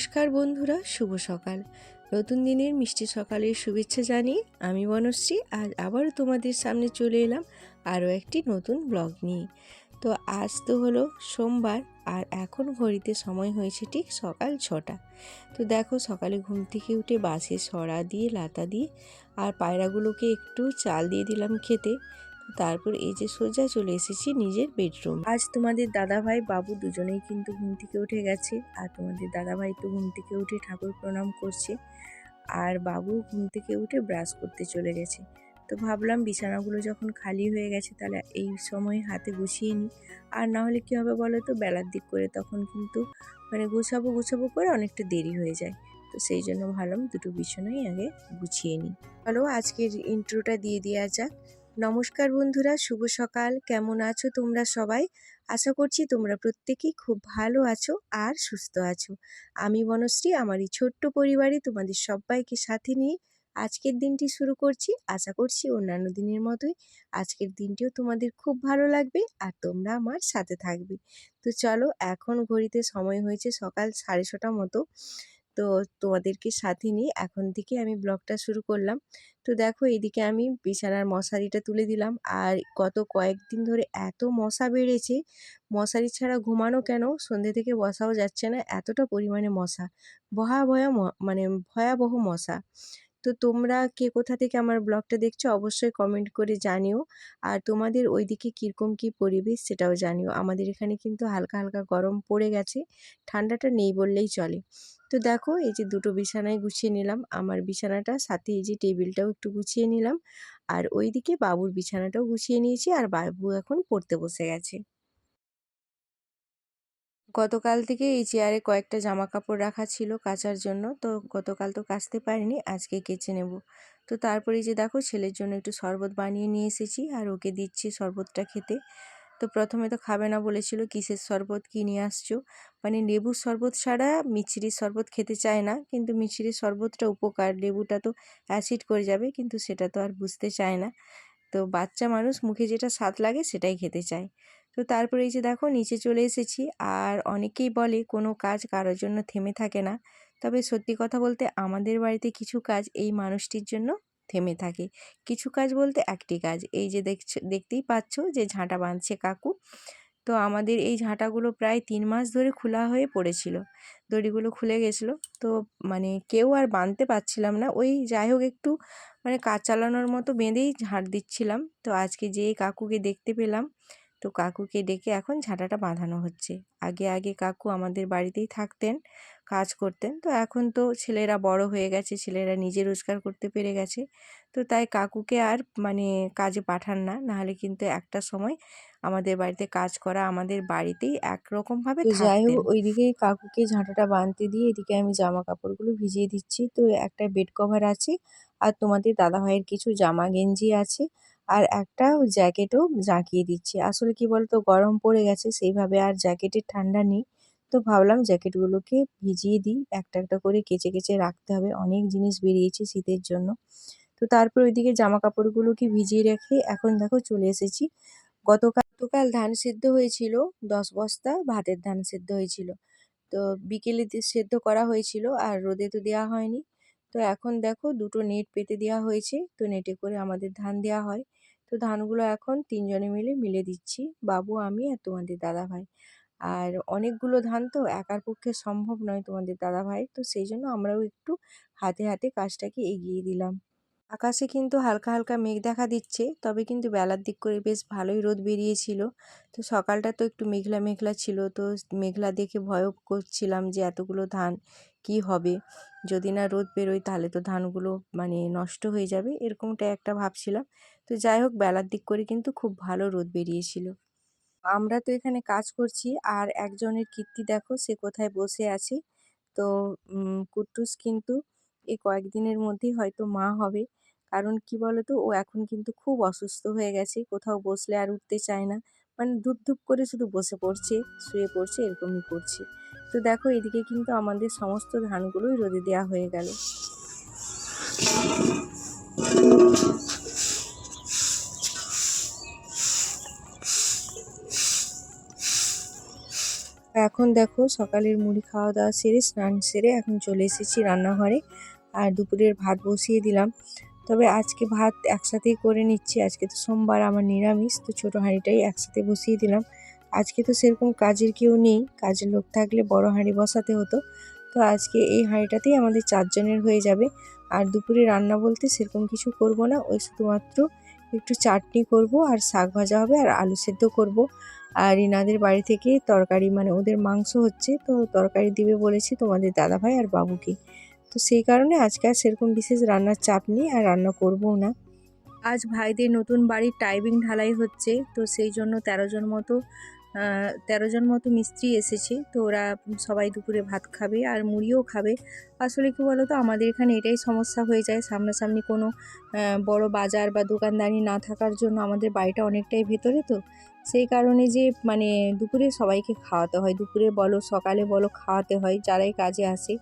নমস্কার বন্ধুরা, শুভ সকাল। নতুন দিনের মিষ্টি সকালের শুভেচ্ছা জানিয়ে আমি বনশ্রী আজ আবারও তোমাদের সামনে চলে এলাম আরও একটি নতুন ব্লগ নিয়ে। তো আজ তো হলো সোমবার আর এখন ঘড়িতে সময় হয়েছে ঠিক সকাল ছটা। তো দেখো সকালে ঘুম থেকে উঠে বাসে সরা দিয়ে লাতা দিয়ে আর পায়রাগুলোকে একটু চাল দিয়ে দিলাম খেতে। তারপর এই যে সোজা চলে এসেছি নিজের বেডরুম। আজ তোমাদের দাদা ভাই বাবু দুজনেই কিন্তু ঘুম থেকে উঠে গেছে। আর তোমাদের দাদা ভাই তো ঘুম থেকে উঠে ঠাকুর প্রণাম করছে। আর বাবু ঘুম থেকে উঠে ব্রাশ করতে চলে গেছে। তো ভাবলাম বিছানাগুলো যখন খালি হয়ে গেছে তাহলে এই সময় হাতে গুছিয়ে নিই। আর না হলে কী হবে বলো তো, বেলার দিক করে তখন কিন্তু মানে গুছাবো গুছাবো করে অনেকটা দেরি হয়ে যায়। তো সেই জন্য ভাবলাম দুটো বিছানাই আগে গুছিয়ে নিই। চলো আজকের ইন্ট্রোটা দিয়ে দেওয়া যাক। নমস্কার বন্ধুরা, শুভ সকাল। কেমন আছো তোমরা সবাই? আশা করছি তোমরা প্রত্যেকেই খুব ভালো আছো আর সুস্থ আছো। আমি বনশ্রী, আমার এই ছোট্ট পরিবারে তোমাদের সবাইকে সাথে নিয়ে আজকের দিনটি শুরু করছি। আশা করছি অন্যান্য দিনের মতোই আজকের দিনটিও তোমাদের খুব ভালো লাগবে আর তোমরা আমার সাথে থাকবে। তো চলো, এখন ঘড়িতে সময় হয়েছে সকাল সাড়ে ছটা মতো। তো তোমাদেরকে সাথে নিয়ে এখন থেকে আমি ব্লগটা শুরু করলাম। তো দেখো এদিকে আমি বিছানার মশারিটা তুলে দিলাম। আর গত কয়েকদিন ধরে এত মশা বেড়েছে, মশারি ছাড়া ঘুমানো কেন? সন্ধ্যে থেকে বসাও যাচ্ছে না, এতটা পরিমাণে মশা। ভয়াবহ মানে ভয়াবহ মশা। তো তোমরা কে কোথা থেকে আমার ব্লগটা দেখছ অবশ্যই কমেন্ট করে জানিও। আর তোমাদের ওইদিকে কীরকম কী পরিবেশ সেটাও জানিও। আমাদের এখানে কিন্তু হালকা হালকা গরম পড়ে গেছে, ঠান্ডাটা নেই বললেই চলে। তো দেখো এই যে দুটো বিছানায় গুছিয়ে নিলাম, আমার বিছানাটা, সাথে এই যে টেবিলটাও একটু গুছিয়ে নিলাম। আর ওইদিকে বাবুর বিছানাটাও গুছিয়ে নিয়েছি আর বাবু এখন পড়তে বসে গেছে। গতকাল থেকে এই চেয়ারে কয়েকটা জামা কাপড় রাখা ছিল কাচার জন্য, তো গতকাল তো কাচতে পারিনি, আজকে কেচে নেব। তো তারপরে যে দেখো, ছেলের জন্য একটু শরবত বানিয়ে নিয়ে এসেছি আর ওকে দিচ্ছি শরবতটা খেতে। তো প্রথমে তো খাবে না বলেছিল, কিসের শরবত, কী নিয়ে আসছো? মানে লেবুর শরবত ছাড়া মিছরির শরবত খেতে চায় না, কিন্তু মিছরির শরবতটা উপকার, লেবুটা তো অ্যাসিড করে যাবে, কিন্তু সেটা তো আর বুঝতে চায় না। তো বাচ্চা মানুষ মুখে যেটা স্বাদ লাগে সেটাই খেতে চায়। তো তারপরে এই যে দেখো নিচে চলে এসেছি আর অনেকেই বলে কোনো কাজ কারোর জন্য থেমে থাকে না। তবে সত্যি কথা বলতে আমাদের বাড়িতে কিছু কাজ এই মানুষটির জন্য থেমে থাকে। কিছু কাজ বলতে একটি কাজ। এই যে দেখছ, দেখতেই পাচ্ছ যে ঝাঁটা বাঁধছে কাকু। তো আমাদের এই ঝাঁটাগুলো প্রায় তিন মাস ধরে খোলা হয়ে পড়েছিল। দড়িগুলো খুলে গেছিল। তো মানে কেউ আর বাঁধতে পারছিলাম না। ওই যাই হোক একটু মানে কাজ চালানোর মতো বেঁধেই ঝাড় দিচ্ছিলাম। তো আজকে যেই কাকুকে দেখতে পেলাম। তো কাকুকে ডেকে এখন ঝাঁটাটা বাঁধানো হচ্ছে। আগে আগে কাকু আমাদের বাড়িতেই থাকতেন, কাজ করতেন। তো এখন তো ছেলেরা বড় হয়ে গেছে, ছেলেরা নিজে রোজগার করতে পেরে গেছে। তো তাই কাকুকে আর মানে কাজে পাঠান না। নাহলে কিন্তু একটা সময় আমাদের বাড়িতে কাজ করা আমাদের বাড়িতেই একরকমভাবে যাই হোক ওইদিকে কাকুকে ঝাঁটাটা বাঁধতে দিয়ে এদিকে আমি জামা কাপড়গুলো ভিজিয়ে দিচ্ছি। তো একটা বেড কভার আছে আর তোমাদের দাদাভাইয়ের কিছু জামা গেঞ্জি আছে আর একটা জ্যাকেটও জাঁকিয়ে দিচ্ছি। আসলে কি বলতো গরম পড়ে গেছে সেইভাবে আর জ্যাকেটের ঠান্ডা নেই। তো ভাবলাম জ্যাকেটগুলোকে ভিজিয়ে দিই একটা একটা করে কেচে কেচে রাখতে হবে। অনেক জিনিস বেরিয়েছে শীতের জন্য। তো তারপর ওইদিকে জামা কাপড়গুলোকে ভিজিয়ে রেখে এখন দেখো চলে এসেছি। গতকাল গতকাল ধান সেদ্ধ হয়েছিল, দশ বস্তা ভাতের ধান সেদ্ধ হয়েছিল। তো বিকেলে সেদ্ধ করা হয়েছিল আর রোদে তো দেওয়া হয়নি। তো এখন দেখো দুটো নেট পেতে দেওয়া হয়েছে, তো নেটে করে আমাদের ধান দেওয়া হয়। তো ধানগুলো এখন তিনজনে মিলে মিলে দিচ্ছি, বাবু, আমি আর তোমাদের দাদা ভাই। আর অনেকগুলো ধান তো একার পক্ষে সম্ভব নয় তোমাদের দাদা ভাই তো সেই জন্য আমরাও একটু হাতে হাতে কাজটাকে এগিয়ে দিলাম। আকাশে কিন্তু হালকা হালকা মেঘ দেখা দিচ্ছে। তবে কিন্তু বেলার দিক করে বেশ ভালোই রোদ বেরিয়েছিল। তো সকালটা তো একটু মেঘলা মেঘলা ছিল। তো মেঘলা দেখে ভয়ও করছিলাম যে এতগুলো ধান কি হবে? যদি না রোদ বেরোয় তাহলে তো ধানগুলো মানে নষ্ট হয়ে যাবে এরকমটা একটা ভাবছিলাম। তো যাই হোক, বেলার দিক করে কিন্তু খুব ভালো রোদ বেরিয়েছিল। আমরা তো এখানে কাজ করছি, আর একজনের কীর্তি দেখো, সে কোথায় বসে আছে। তো কুট্টুস কিন্তু এই কয়েকদিনের মধ্যেই হয়তো মা হবে। কারণ কি বলতো? ও এখন কিন্তু খুব অসুস্থ হয়ে গেছে, কোথাও বসলে আর উঠতে চায় না। মানে ধূপ ধূপ করে শুধু বসে পড়ছে, শুয়ে পড়ছে, এরকমই করছে। তো দেখো, এদিকে কিন্তু আমাদের সমস্ত ধানগুলোই রোদে দেওয়া হয়ে গেল। এখন দেখো, সকালের মুড়ি খাওয়া দাওয়া সেরে, স্নান সেরে এখন চলে এসেছি রান্নাঘরে। আর দুপুরের ভাত বসিয়ে দিলাম। তবে আজকে ভাত একসাথেই করে নিচ্ছি। আজকে তো সোমবার, আমার নিরামিষ, তো ছোটো হাঁড়িটাই একসাথে বসিয়ে দিলাম। আজকে তো সেরকম কাজের কেউ নেই, কাজের লোক থাকলে বড় হাঁড়ি বসাতে হতো। তো আজকে এই হাঁড়িটাতেই আমাদের চারজনের হয়ে যাবে। আর দুপুরে রান্না বলতে সেরকম কিছু করব না। ওই শুধুমাত্র একটু চাটনি করব, আর শাক ভাজা হবে, আর আলু সেদ্ধ করব। আর ইনাদের বাড়ি থেকে তরকারি মানে ওদের মাংস হচ্ছে, তো তরকারি দিবে বলেছি তোমাদের দাদাভাই আর বাবুকে। তো সেই কারণে আজকে আর সেরকম বিশেষ রান্নার চাপ নেই আর রান্না করবও না। আজ ভাইদের নতুন বাড়ির টাইবিং ঢালাই হচ্ছে, তো সেই জন্য তেরো জন মতো তেরো জন মতো মিস্ত্রি এসেছে। তো ওরা সবাই দুপুরে ভাত খাবে আর মুড়িও খাবে। আসলে কী বলো তো আমাদের এখানে এটাই সমস্যা হয়ে যায়। সামনাসামনি কোনো বড় বাজার বা দোকানদারি না থাকার জন্য আমাদের বাড়িটা অনেকটাই ভেতরে তো। সেই কারণে যে মানে দুপুরে সবাইকে খাওয়াতে হয়। দুপুরে বলো, সকালে বলো, খাওয়াতে হয়। যারাই কাজে আসে,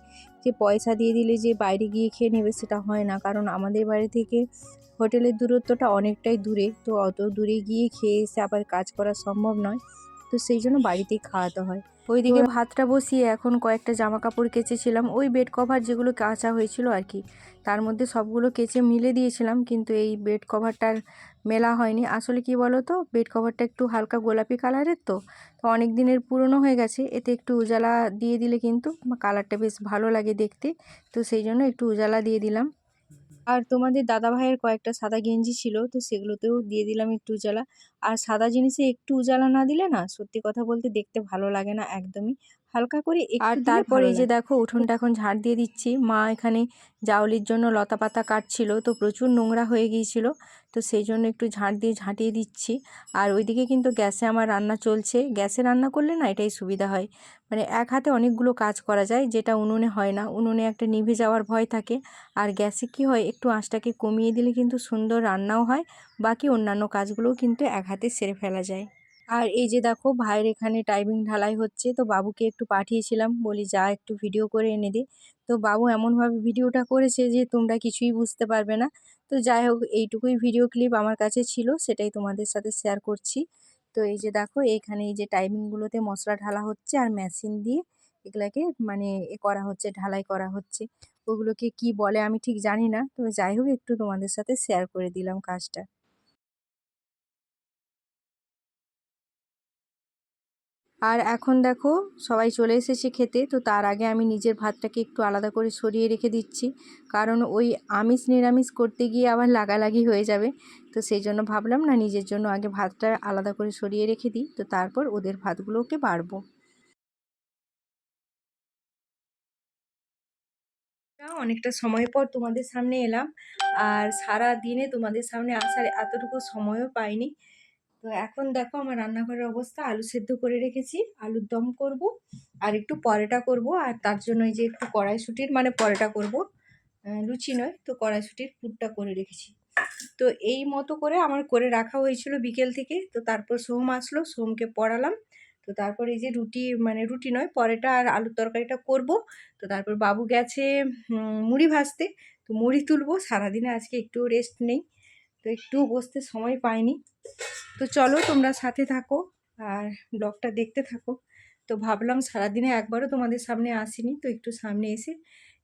যে পয়সা দিয়ে দিলে যে বাইরে গিয়ে খেয়ে নেবে সেটা হয় না। কারণ আমাদের বাড়ি থেকে হোটেলের দূরত্বটা অনেকটাই দূরে। তো অত দূরে গিয়ে খেয়ে এসে আবার কাজ করা সম্ভব নয়। তো সেই জন্য বাড়িতেই খাওয়াতে হয়। ওইদিকে ভাতটা বসিয়ে এখন কয়েকটা জামা কাপড় কেচেছিলাম। ওই বেড কভার যেগুলো কাঁচা হয়েছিল আর কি তার মধ্যে সবগুলো কেচে মিলে দিয়েছিলাম কিন্তু এই বেড কভারটার মেলা হয়নি। আসলে কি বলো তো বেড কভারটা একটু হালকা গোলাপি কালারের তো তো অনেক দিনের পুরনো হয়ে গেছে। এতে একটু উজালা দিয়ে দিলে কিন্তু কালারটা বেশ ভালো লাগে দেখতে তো সেই জন্য একটু উজালা দিয়ে দিলাম। আর তোমাদের দাদা ভাইয়ের কয়েকটা সাদা গেঞ্জি ছিল তো সেগুলোতেও দিয়ে দিলাম একটু উজালা। আর সাদা জিনিসে একটু উজালা না দিলে না সত্যি কথা বলতে দেখতে ভালো লাগে না একদমই। হালকা করে আর তারপর এই যে দেখো উঠোনটা এখন ঝাড় দিয়ে দিচ্ছি। মা এখানে জাউলির জন্য লতা পাতা কাটছিল তো প্রচুর নোংরা হয়ে গিয়েছিল। তো সেই জন্য একটু ঝাঁট দিয়ে ঝাঁটিয়ে দিচ্ছি। আর ওইদিকে কিন্তু গ্যাসে আমার রান্না চলছে। গ্যাসে রান্না করলে না এটাই সুবিধা হয়। মানে এক হাতে অনেকগুলো কাজ করা যায়, যেটা উনুনে হয় না। উনুনে একটা নিভে যাওয়ার ভয় থাকে। আর গ্যাসে কি হয়, একটু আঁচটাকে কমিয়ে দিলে কিন্তু সুন্দর রান্নাও হয়। বাকি অন্যান্য কাজগুলোও কিন্তু এক হাতে সেরে ফেলা যায়। আর এই যে দেখো, ভাইয়ের এখানে টাইমিং ঢালাই হচ্ছে। তো বাবুকে একটু পাঠিয়েছিলাম। বলি, যা, একটু ভিডিও করে এনে দে। তো বাবু এমনভাবে ভিডিওটা করেছে যে তোমরা কিছুই বুঝতে পারবে না। তো যাই হোক, এইটুকুই ভিডিও ক্লিপ আমার কাছে ছিল, সেটাই তোমাদের সাথে শেয়ার করছি। তো এই যে দেখো এখানে এই যে টাইমিংগুলোতে মশলা ঢালা হচ্ছে আর মেশিন দিয়ে এগুলাকে মানে এ করা হচ্ছে, ঢালাই করা হচ্ছে। ওগুলোকে কি বলে আমি ঠিক জানি না, তবে যাই হোক, একটু তোমাদের সাথে শেয়ার করে দিলাম কাজটা। আর এখন দেখো, সবাই চলে এসেছে খেতে, তো তার আগে আমি নিজের ভাতটাকে একটু আলাদা করে সরিয়ে রেখে দিচ্ছি। কারণ ওই আমিষ, নিরামিষ করতে গিয়ে আবার লাগালাগি হয়ে যাবে। তো সেই জন্য ভাবলাম না, নিজের জন্য আগে ভাতটা আলাদা করে সরিয়ে রেখে দিই। তো তারপর ওদের ভাতগুলোকে বাড়বো। অনেকটা সময় পর তোমাদের সামনে এলাম। আর সারা দিনে তোমাদের সামনে আসার এতটুকু সময়ও পাইনি। তো এখন দেখো আমার রান্নাঘরের অবস্থা, আলু সেদ্ধ করে রেখেছি, আলুর দম করব আর একটু পরোটা করব আর তার জন্য এই যে একটু কড়াইশুটির মানে পরোটা করব লুচি নয় তো কড়াইশুটির পুরটা করে রেখেছি। তো এই মতো করে আমার করে রাখা হয়েছিল বিকেল থেকে, তো তারপর সোম আসলো, সোমকে পড়ালাম, তো তারপর এই যে রুটি মানে রুটি নয়, পরেটা আর আলুর তরকারিটা করব, তো তারপর বাবু গেছে মুড়ি ভাজতে, তো মুড়ি তুলবো, সারাদিনে আজকে একটু রেস্ট নেই, তো একটু বসতে সময় পাইনি। তো চলো তোমরা সাথে থাকো আর ব্লগটা দেখতে থাকো। তো ভাবলাম সারাদিনে একবারও তোমাদের সামনে আসিনি, তো একটু সামনে এসে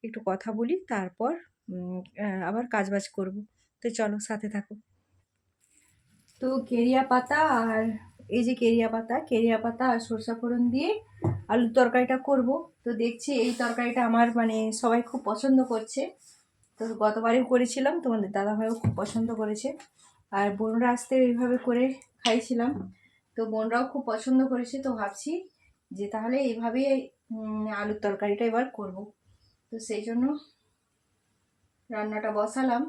একটু কথা বলি, তারপর আবার কাজবাজ করব। তো চলো সাথে থাকো। তো কেরিয়া পাতা আর এই যে কেরিয়া পাতা কেরিয়া পাতা আর সরষা ফোড়ন দিয়ে আলুর তরকারিটা করব। তো দেখছি এই তরকারিটা আমার মানে সবাই খুব পছন্দ করছে। তো গতবারেও করেছিলাম, তোমাদের দাদাভাইও খুব পছন্দ করেছে। আর বোনরা আসতে এইভাবে করে খাইছিলাম। তো বোনরাও খুব পছন্দ করেছে, তো ভাবছি যে তাহলে এইভাবেই আলুর তরকারিটা এবার করব। তো সেই জন্য রান্নাটা বসালাম।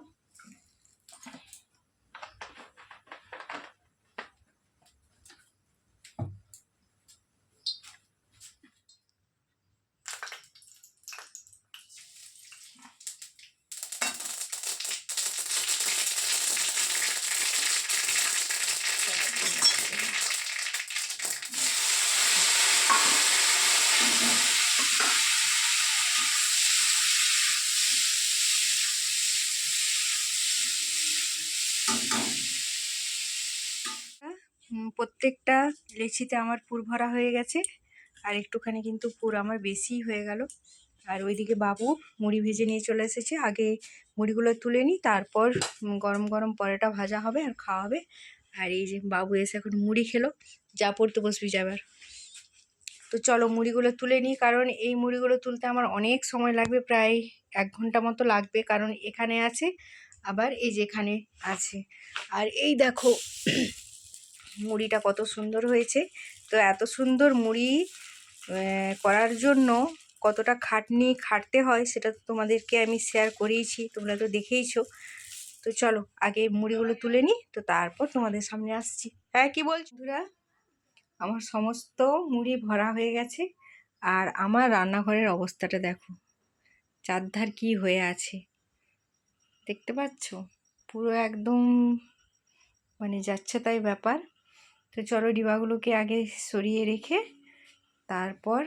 প্রত্যেকটা লেচিতে আমার পুর ভরা হয়ে গেছে। আর একটুখানি কিন্তু পুর আমার বেশিই হয়ে গেল। আর ওইদিকে বাবু মুড়ি ভেজে নিয়ে চলে এসেছে। আগে মুড়িগুলো তুলে নিই, তারপর গরম গরম পরোটা ভাজা হবে আর খাওয়া হবে। আর এই যে বাবু এসে এখন মুড়ি খেলো, যা পড়তে বসবি যাবার তো চলো মুড়িগুলো তুলে নিই, কারণ এই মুড়িগুলো তুলতে আমার অনেক সময় লাগবে, প্রায় এক ঘণ্টা মতো লাগবে, কারণ এখানে আছে, আবার এই যে এখানে আছে। আর এই দেখো মুড়িটা কত সুন্দর হয়েছে। তো এত সুন্দর মুড়ি করার জন্য কতটা খাটনি খাটতে হয় সেটা তো তোমাদেরকে আমি শেয়ার করিয়েছি তোমরা তো দেখেইছো। তো চলো, আগে মুড়িগুলো তুলে নিই, তো তারপর তোমাদের সামনে আসছি। হ্যাঁ কি বলছো বন্ধুরা? আমার সমস্ত মুড়ি ভরা হয়ে গেছে, আর আমার রান্নাঘরের অবস্থাটা দেখো। চারধার কি হয়ে আছে, দেখতে পাচ্ছ? পুরো একদম মানে যাচ্ছে তাই ব্যাপার। তো চলো ডিবাগুলোকে আগে সরিয়ে রেখে তারপর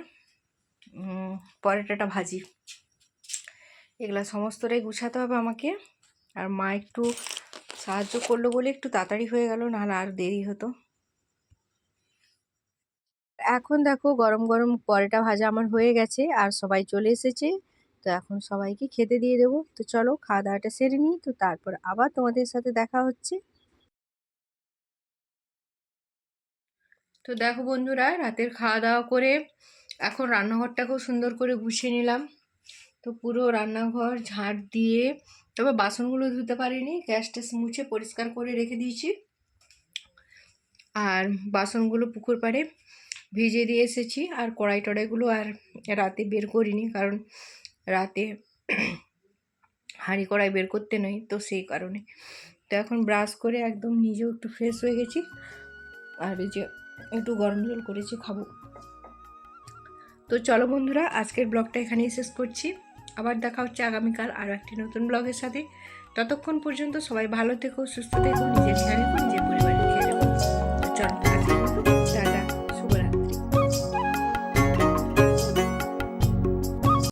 পরোটাটা ভাজি। এগুলা সমস্তটাই গুছাতে হবে আমাকে। আর মা একটু সাহায্য করল বলে একটু তাড়াতাড়ি হয়ে গেল, নাহলে আর দেরি হতো। এখন দেখো গরম গরম পরোটা ভাজা আমার হয়ে গেছে, আর সবাই চলে এসেছে। তো এখন সবাইকে খেতে দিয়ে দেবো। তো চলো খাওয়া দাওয়াটা সেরে নিই, তো তারপর আবার তোমাদের সাথে দেখা হচ্ছে। তো দেখো বন্ধুরা, রাতের খাওয়া দাওয়া করে এখন রান্নাঘরটাকেও সুন্দর করে গুছিয়ে নিলাম। তো পুরো রান্নাঘর ঝাড় দিয়ে তবে বাসনগুলো ধুতে পারিনি গ্যাস ট্যাস মুছে পরিষ্কার করে রেখে দিয়েছি। আর বাসনগুলো পুকুর পাড়ে ভিজে দিয়ে এসেছি। আর কড়াই টড়াইগুলো আর রাতে বের করিনি, কারণ রাতে হাঁড়ি কড়াই বের করতে নয় তো সেই কারণে। তো এখন ব্রাশ করে একদম নিজেও একটু ফ্রেশ হয়ে গেছি। আর এই যে একটু গরম জল করেছি, খাব। তো চলো বন্ধুরা, আজকের ব্লগটা এখানেই শেষ করছি। আবার দেখা হচ্ছে আগামীকাল আরও একটি নতুন ব্লগের সাথে। ততক্ষণ পর্যন্ত সবাই ভালো থেকো, সুস্থ থেকো, নিজের খেয়াল